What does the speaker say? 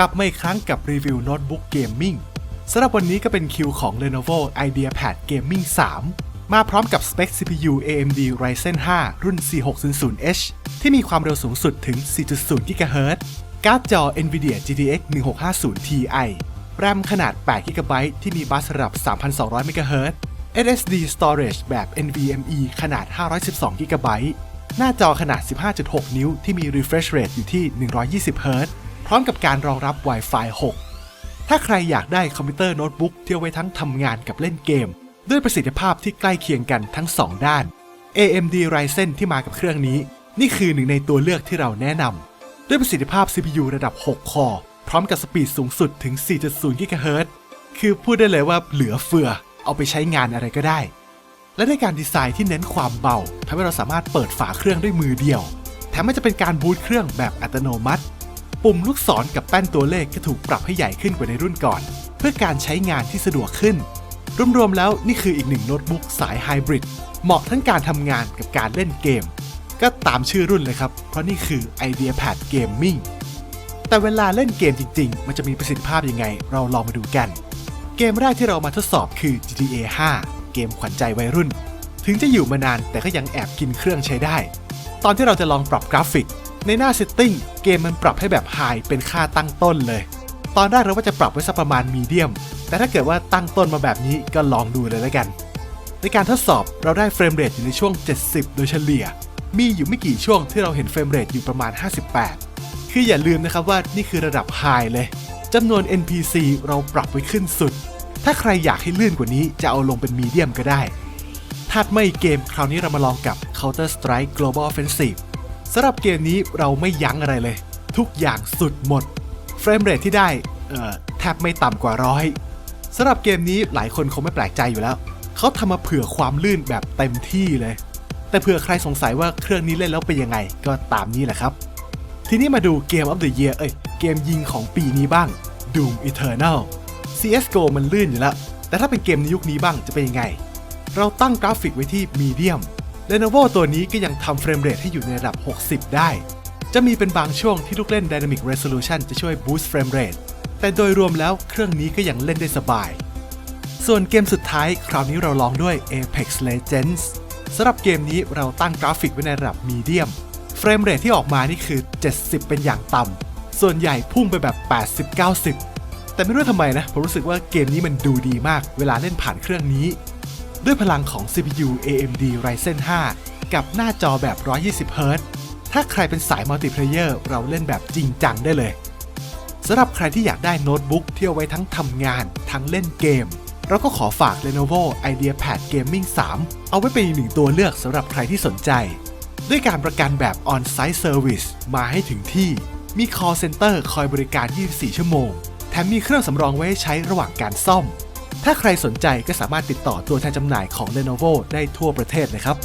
กลับมาอีกครั้งกับรีวิวโน้ตบุ๊กเกมมิ่งสำหรับวันนี้ก็เป็นคิวของ Lenovo IdeaPad Gaming 3 มาพร้อมกับสเปค CPU AMD Ryzen 5 รุ่น 4600H ที่มีความเร็วสูงสุดถึง 4.0 GHz การ์ดจอ NVIDIA GTX 1650 Ti แรมขนาด 8 GB ที่มีบัสระดับ 3,200 MHz SSD Storage แบบ NVMe ขนาด 512 GB หน้าจอขนาด 15.6 นิ้วที่มี refresh rate อยู่ที่ 120 Hz พร้อมกับการรองรับ Wi-Fi 6 ถ้าใครอยากได้คอมพิวเตอร์โน้ตบุ๊กที่เอาไว้ทั้งทำงานกับเล่นเกม ด้วยประสิทธิภาพที่ใกล้เคียงกันทั้ง 2 ด้าน AMD Ryzen ที่มากับเครื่องนี้ นี่คือหนึ่งในตัวเลือกที่เราแนะนำด้วยประสิทธิภาพ CPU ระดับ 6 คอพร้อมกับสปีดสูงสุดถึง 4.0 GHz คือพูดได้เลยว่าเหลือเฟือ เอาไปใช้งานอะไรก็ได้ และด้วยการดีไซน์ที่เน้นความเบาทำให้เราสามารถเปิดฝาเครื่องด้วยมือเดียว แถมไม่จะเป็นการบูตเครื่องแบบอัตโนมัติ ปุ่มลูกศรกับแป้นตัวเลขก็ถูกปรับให้ใหญ่ขึ้นกว่าในรุ่นก่อน เพื่อการใช้งานที่สะดวกขึ้น รวมๆแล้วนี่คืออีกหนึ่งโน้ตบุ๊กสายไฮบริดเหมาะทั้งการทำงานกับการเล่นเกม ก็ตามชื่อรุ่นเลยครับ เพราะนี่คือ IdeaPad Gaming แต่เวลาเล่นเกมจริง ๆ มันจะมีประสิทธิภาพยังไง เราลองมาดูกัน เกมแรกที่เรามาทดสอบคือ GTA 5 เกมขวัญใจวัยรุ่น ถึงจะอยู่มานานแต่ก็ยังแอบกินเครื่องใช้ได้ ตอนที่เราจะลองปรับกราฟิก ในหน้าเซตติ้งเกมมันปรับให้แบบไฮเป็นค่าตั้งต้นเลย ตอนแรกเราว่าจะปรับไว้สักประมาณมีเดียมแต่ถ้าเกิดว่าตั้งต้นมาแบบนี้ก็ลองดูเลยแล้วกัน ในการทดสอบเราได้เฟรมเรทอยู่ในช่วง 70 โดยเฉลี่ย มีอยู่ไม่กี่ช่วงที่เราเห็นเฟรมเรทอยู่ประมาณ 58 คืออย่าลืมนะครับว่านี่คือระดับไฮเลยจำนวน NPC เราปรับไว้ขึ้นสุด ถ้าใครอยากให้ลื่นกว่านี้จะเอาลงเป็นมีเดียมก็ได้ถัดมาอีเกมคราวนี้เรามาลองกับ Counter Strike Global Offensive สำหรับเกมนี้เราไม่ยั้งอะไรเลย ทุกอย่างสุดหมด เฟรมเรทที่ได้แทบไม่ต่ำกว่าร้อยสำหรับเกมนี้หลายคนคงไม่แปลกใจอยู่แล้ว เขาทำมาเผื่อความลื่นแบบเต็มที่เลย แต่เผื่อใครสงสัยว่าเครื่องนี้เล่นแล้วเป็นยังไง ก็ตามนี้แหละครับ ทีนี้มาดูเกม of the Year เอ้ยเกมยิงของปีนี้บ้าง Doom Eternal CSGO มันลื่นอยู่แล้ว แต่ถ้าเป็นเกมในยุคนี้บ้างจะเป็นยังไง เราตั้งกราฟิกไว้ที่มีเดียม Lenovo ตัวนี้ก็ยังทำเฟรมเรทให้อยู่ในระดับ 60 ได้ จะมีเป็นบางช่วงที่ลูกเล่น Dynamic Resolution จะช่วย boost frame rate แต่โดยรวมแล้วเครื่องนี้ก็ยังเล่นได้สบาย ส่วนเกมสุดท้ายคราวนี้เราลองด้วย Apex Legends สำหรับเกมนี้เราตั้งกราฟิกไว้ในระดับมีเดียมเฟรมเรทที่ออกมานี่คือ 70 เป็นอย่างต่ำ ส่วนใหญ่พุ่งไปแบบ 80-90 แต่ไม่รู้ทำไมนะ ผมรู้สึกว่าเกมนี้มันดูดีมาก เวลาเล่นผ่านเครื่องนี้ ด้วยพลังของ CPU AMD Ryzen 5 กับหน้าจอแบบ 120 Hz ถ้าใครเป็นสายมัลติเพลเยอร์เราเล่นแบบจริงจังได้เลยสำหรับใครที่อยากได้โน้ตบุ๊กที่เอาไว้ทั้งทำงาน ทั้งเล่นเกม เราก็ขอฝาก Lenovo IdeaPad Gaming 3 เอาไว้เป็นอีกหนึ่งตัวเลือกสำหรับใครที่สนใจ ด้วยการประกันแบบ On-Site Service มาให้ถึงที่ มี Call Center คอยบริการ 24 ชั่วโมง แถมมีเครื่องสำรองไว้ให้ใช้ระหว่างการซ่อม ถ้าใครสนใจก็สามารถติดต่อตัวแทนจำหน่ายของ Lenovo ได้ทั่วประเทศเลยครับ